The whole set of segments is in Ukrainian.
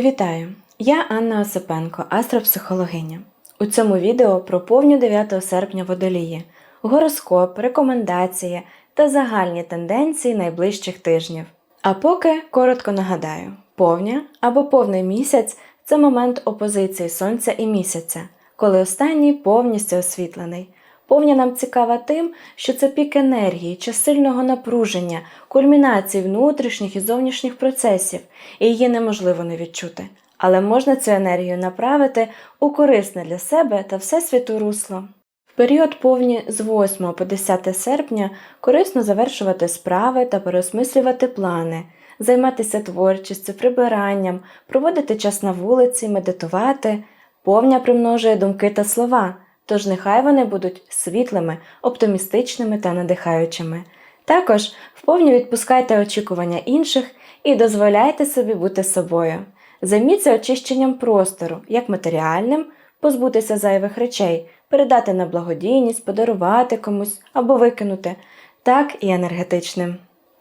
Вітаю! Я Анна Осипенко, астропсихологиня. У цьому відео про повню 9 серпня водолії, гороскоп, рекомендації та загальні тенденції найближчих тижнів. А поки коротко нагадаю: повня або повний місяць це момент опозиції Сонця і місяця, коли останній повністю освітлений. Повня нам цікава тим, що це пік енергії, час сильного напруження, кульмінації внутрішніх і зовнішніх процесів, і її неможливо не відчути. Але можна цю енергію направити у корисне для себе та всесвіту русло. В період повні з 8 по 10 серпня корисно завершувати справи та переосмислювати плани, займатися творчістю, прибиранням, проводити час на вулиці, медитувати. Повня примножує думки та слова. Тож нехай вони будуть світлими, оптимістичними та надихаючими. Також вповні відпускайте очікування інших і дозволяйте собі бути собою. Займіться очищенням простору, як матеріальним, позбутися зайвих речей, передати на благодійність, подарувати комусь або викинути, так і енергетичним.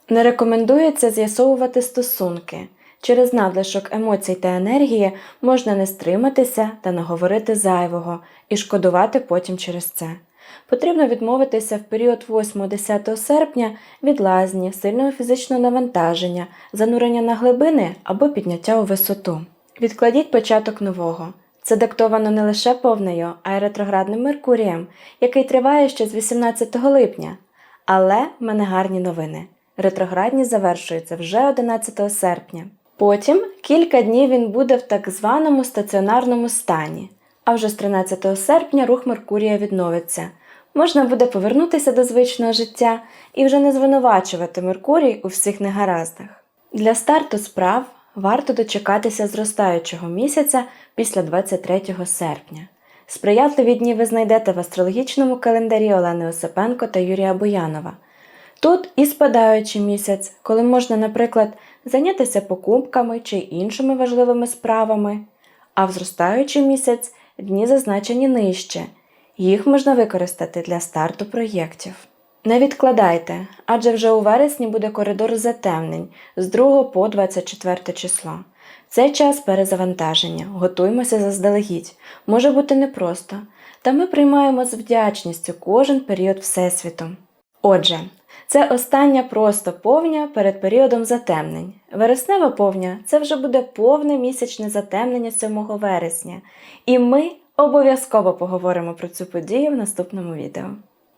Не рекомендується з'ясовувати стосунки. Через надлишок емоцій та енергії можна не стриматися та наговорити зайвого і шкодувати потім через це. Потрібно відмовитися в період 8-10 серпня від лазні, сильного фізичного навантаження, занурення на глибини або підняття у висоту. Відкладіть початок нового. Це диктовано не лише повнею, а й ретроградним Меркурієм, який триває ще з 18 липня. Але в мене гарні новини. Ретроградні завершуються вже 11 серпня. Потім кілька днів він буде в так званому стаціонарному стані, а вже з 13 серпня рух Меркурія відновиться. Можна буде повернутися до звичного життя і вже не звинувачувати Меркурій у всіх негараздах. Для старту справ варто дочекатися зростаючого місяця після 23 серпня. Сприятливі дні ви знайдете в астрологічному календарі Олени Осипенко та Юрія Боянова. Тут і спадаючий місяць, коли можна, наприклад, зайнятися покупками чи іншими важливими справами, а в зростаючий місяць дні зазначені нижче, їх можна використати для старту проєктів. Не відкладайте, адже вже у вересні буде коридор затемнень з 2 по 24 число. Це час перезавантаження, готуємося заздалегідь, може бути непросто, та ми приймаємо з вдячністю кожен період Всесвіту. Отже, це остання просто повня перед періодом затемнень. Вереснева повня це вже буде повне місячне затемнення 7 вересня, і ми обов'язково поговоримо про цю подію в наступному відео.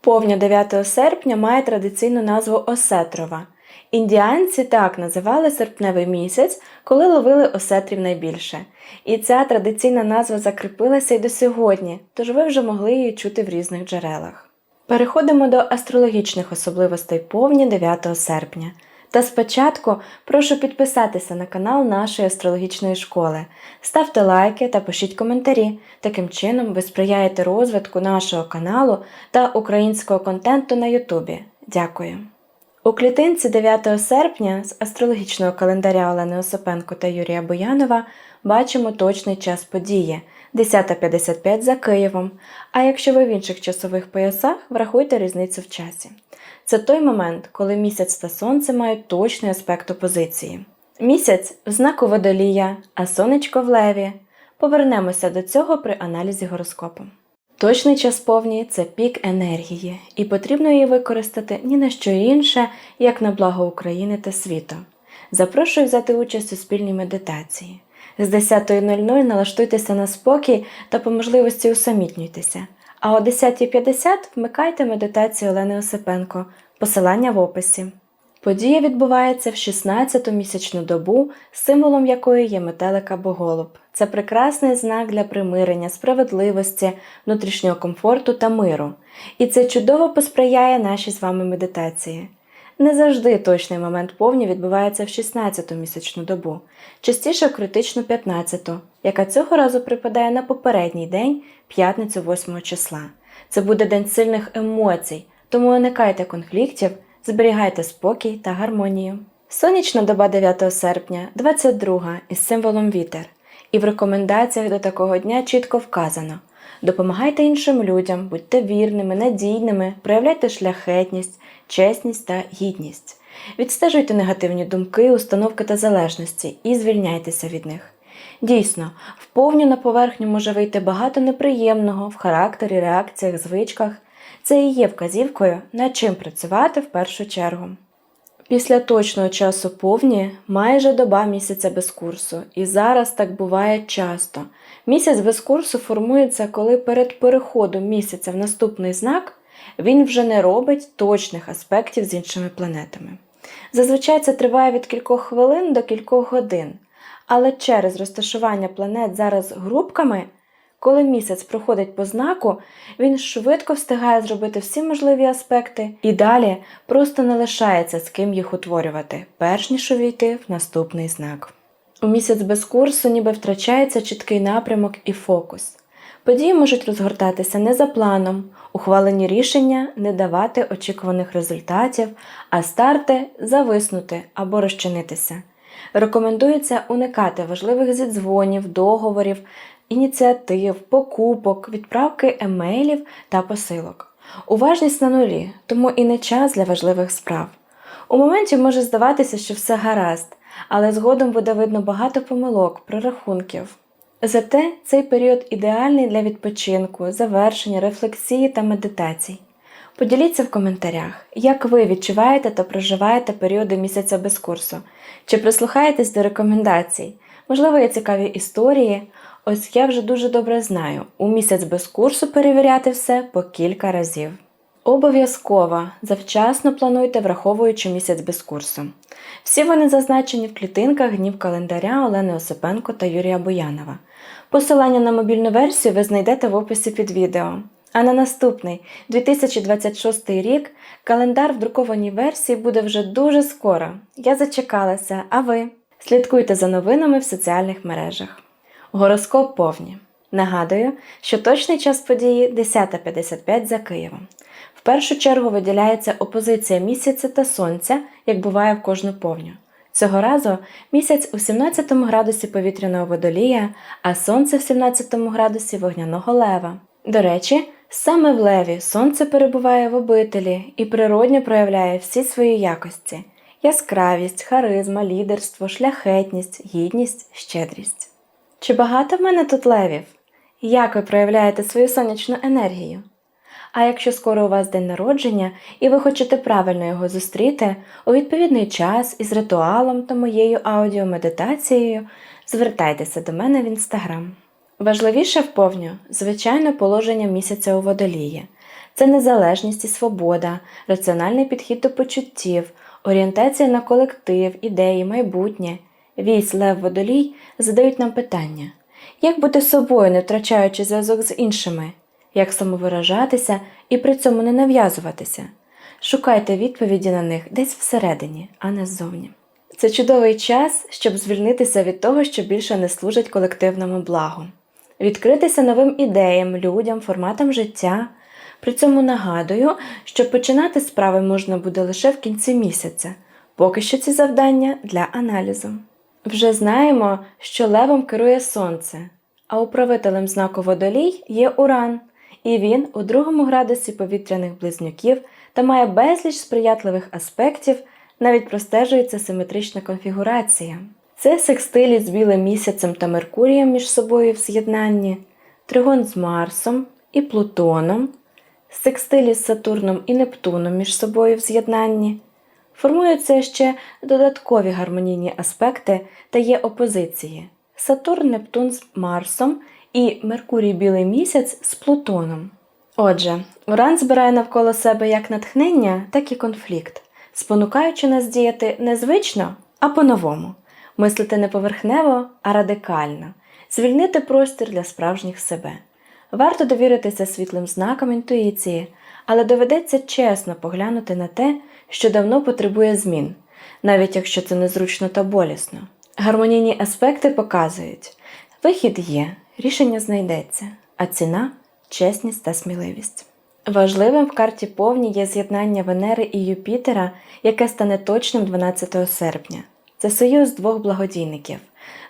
Повня 9 серпня має традиційну назву Осетрова. Індіанці так називали серпневий місяць, коли ловили осетрів найбільше. І ця традиційна назва закріпилася й до сьогодні, тож ви вже могли її чути в різних джерелах. Переходимо до астрологічних особливостей повні 9 серпня. Та спочатку прошу підписатися на канал нашої астрологічної школи, ставте лайки та пишіть коментарі. Таким чином ви сприяєте розвитку нашого каналу та українського контенту на Ютубі. Дякую! У клітинці 9 серпня з астрологічного календаря Олени Осипенко та Юрія Боянова бачимо точний час події 10.55 за Києвом. А якщо ви в інших часових поясах, врахуйте різницю в часі. Це той момент, коли місяць та сонце мають точний аспект опозиції. Місяць в знаку водолія, а сонечко в леві. Повернемося до цього при аналізі гороскопу. Точний час повні це пік енергії, і потрібно її використати ні на що інше, як на благо України та світу. Запрошую взяти участь у спільній медитації. З 10.00 налаштуйтеся на спокій та по можливості усамітнюйтеся. А о 10.50 вмикайте медитацію Олени Осипенко, посилання в описі. Подія відбувається в 16-ту місячну добу, символом якої є метелик або голуб. Це прекрасний знак для примирення, справедливості, внутрішнього комфорту та миру. І це чудово посприяє нашій з вами медитації. Не завжди точний момент повні відбувається в 16-ту місячну добу, частіше критично 15-ту, яка цього разу припадає на попередній день, п'ятницю 8 числа. Це буде день сильних емоцій, тому уникайте конфліктів, зберігайте спокій та гармонію. Сонячна доба 9 серпня, 22 із символом вітер, і в рекомендаціях до такого дня чітко вказано. Допомагайте іншим людям, будьте вірними, надійними, проявляйте шляхетність, чесність та гідність. Відстежуйте негативні думки, установки та залежності і звільняйтеся від них. Дійсно, в повню на поверхню може вийти багато неприємного в характері, реакціях, звичках. Це і є вказівкою, над чим працювати в першу чергу. Після точного часу повні майже доба місяця без курсу, і зараз так буває часто. Місяць без курсу формується, коли перед переходом місяця в наступний знак він вже не робить точних аспектів з іншими планетами. Зазвичай це триває від кількох хвилин до кількох годин, але через розташування планет зараз групками, коли місяць проходить по знаку, він швидко встигає зробити всі можливі аспекти і далі просто не лишається з ким їх утворювати, перш ніж увійти в наступний знак. У місяць без курсу ніби втрачається чіткий напрямок і фокус. Події можуть розгортатися не за планом, ухвалені рішення не давати очікуваних результатів, а старти зависнути або розчинитися. Рекомендується уникати важливих зідзвонів, договорів, ініціатив, покупок, відправки емейлів та посилок. Уважність на нулі, тому і не час для важливих справ. У моменті може здаватися, що все гаразд, але згодом буде видно багато помилок, прорахунків. Зате цей період ідеальний для відпочинку, завершення, рефлексії та медитацій. Поділіться в коментарях, як ви відчуваєте та проживаєте періоди місяця без курсу, чи прислухаєтесь до рекомендацій, можливо, є цікаві історії. Ось я вже дуже добре знаю, у місяць без курсу перевіряти все по кілька разів. Обов'язково завчасно плануйте, враховуючи місяць без курсу. Всі вони зазначені в клітинках днів календаря Олени Осипенко та Юрія Боянова. Посилання на мобільну версію ви знайдете в описі під відео. А на наступний 2026 рік календар в друкованій версії буде вже дуже скоро. Я зачекалася, а ви? Слідкуйте за новинами в соціальних мережах. Гороскоп повні. Нагадую, що точний час події 10.55 за Києвом. В першу чергу виділяється опозиція місяця та сонця, як буває в кожну повню. Цього разу місяць у 17 градусі повітряного водолія, а сонце в 17 градусі вогняного лева. До речі, саме в леві сонце перебуває в обителі і природньо проявляє всі свої якості: яскравість, харизма, лідерство, шляхетність, гідність, щедрість. Чи багато в мене тут левів? Як ви проявляєте свою сонячну енергію? А якщо скоро у вас день народження і ви хочете правильно його зустріти у відповідний час із ритуалом та моєю аудіомедитацією, звертайтеся до мене в інстаграм. Важливіше вповню, звичайно, положення місяця у водолії. Це незалежність і свобода, раціональний підхід до почуттів, орієнтація на колектив, ідеї, майбутнє. Вісь Лев Водолій задають нам питання: як бути собою, не втрачаючи зв'язок з іншими, як самовиражатися і при цьому не нав'язуватися? Шукайте відповіді на них десь всередині, а не ззовні. Це чудовий час, щоб звільнитися від того, що більше не служить колективному благу, відкритися новим ідеям, людям, форматам життя. При цьому нагадую, що починати справи можна буде лише в кінці місяця, поки що ці завдання для аналізу. Вже знаємо, що левом керує сонце, а управителем знаку водолій є Уран, і він у другому градусі повітряних близнюків та має безліч сприятливих аспектів, навіть простежується симетрична конфігурація. Це секстилі з білим місяцем та Меркурієм між собою в з'єднанні, тригон з Марсом і Плутоном, секстилі з Сатурном і Нептуном між собою в з'єднанні. Формуються ще додаткові гармонійні аспекти та є опозиції Сатурн, Нептун з Марсом і Меркурій Білий місяць з Плутоном. Отже, Уран збирає навколо себе як натхнення, так і конфлікт, спонукаючи нас діяти не звично, а по-новому, мислити не поверхнево, а радикально, звільнити простір для справжніх себе. Варто довіритися світлим знакам інтуїції, але доведеться чесно поглянути на те, що давно потребує змін, навіть якщо це незручно та болісно. Гармонійні аспекти показують, вихід є, рішення знайдеться, а ціна чесність та сміливість. Важливим в карті повні є з'єднання Венери і Юпітера, яке стане точним 12 серпня. Це союз двох благодійників.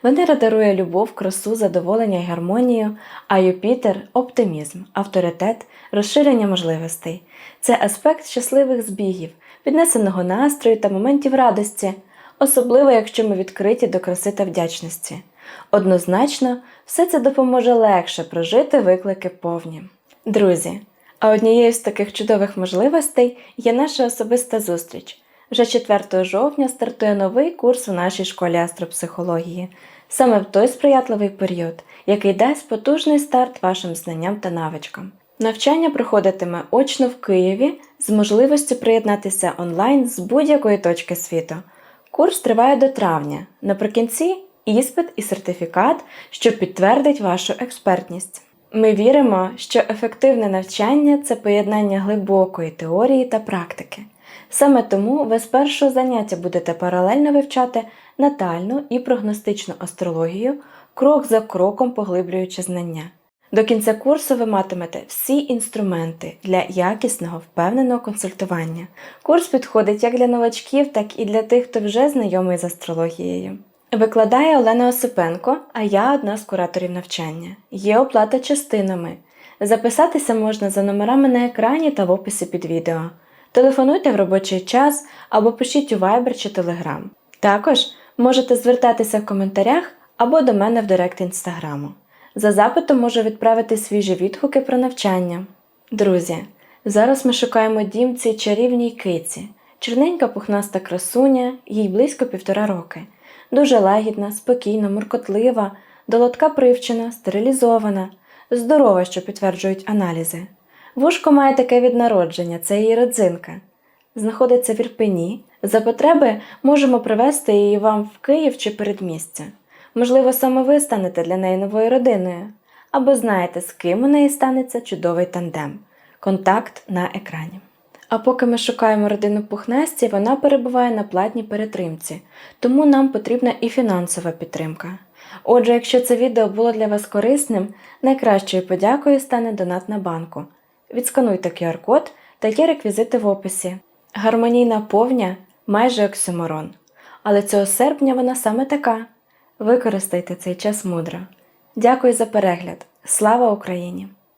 Венера дарує любов, красу, задоволення і гармонію, а Юпітер оптимізм, авторитет, розширення можливостей. Це аспект щасливих збігів, піднесеного настрою та моментів радості, особливо якщо ми відкриті до краси та вдячності. Однозначно, все це допоможе легше прожити виклики повні. Друзі, а однією з таких чудових можливостей є наша особиста зустріч. Вже 4 жовтня стартує новий курс у нашій школі астропсихології, саме в той сприятливий період, який дасть потужний старт вашим знанням та навичкам. Навчання проходитиме очно в Києві з можливістю приєднатися онлайн з будь-якої точки світу. Курс триває до травня. Наприкінці іспит і сертифікат, що підтвердить вашу експертність. Ми віримо, що ефективне навчання це поєднання глибокої теорії та практики. Саме тому ви з першого заняття будете паралельно вивчати натальну і прогностичну астрологію, крок за кроком поглиблюючи знання. До кінця курсу ви матимете всі інструменти для якісного впевненого консультування. Курс підходить як для новачків, так і для тих, хто вже знайомий з астрологією. Викладає Олена Осипенко, а я одна з кураторів навчання. Є оплата частинами. Записатися можна за номерами на екрані та в описі під відео. Телефонуйте в робочий час або пишіть у Viber чи Telegram. Також можете звертатися в коментарях або до мене в директ інстаграму. За запитом можу відправити свіжі відгуки про навчання. Друзі, зараз ми шукаємо дім цій чарівній киці. Чорненька пухнаста красуня, їй близько півтора роки. Дуже лагідна, спокійна, муркотлива, до лотка привчена, стерилізована, здорова, що підтверджують аналізи. Вушко має таке від народження, це її родзинка. Знаходиться в Ірпені. За потреби можемо привезти її вам в Київ чи передмістя. Можливо, саме ви станете для неї новою родиною, або знаєте, з ким у неї станеться чудовий тандем. Контакт на екрані. А поки ми шукаємо родину пухнасті, вона перебуває на платній перетримці, тому нам потрібна і фінансова підтримка. Отже, якщо це відео було для вас корисним, найкращою подякою стане донат на банку. Відскануйте QR-код та є реквізити в описі. Гармонійна повня майже оксюморон. Але цього серпня вона саме така. Використайте цей час мудро. Дякую за перегляд. Слава Україні!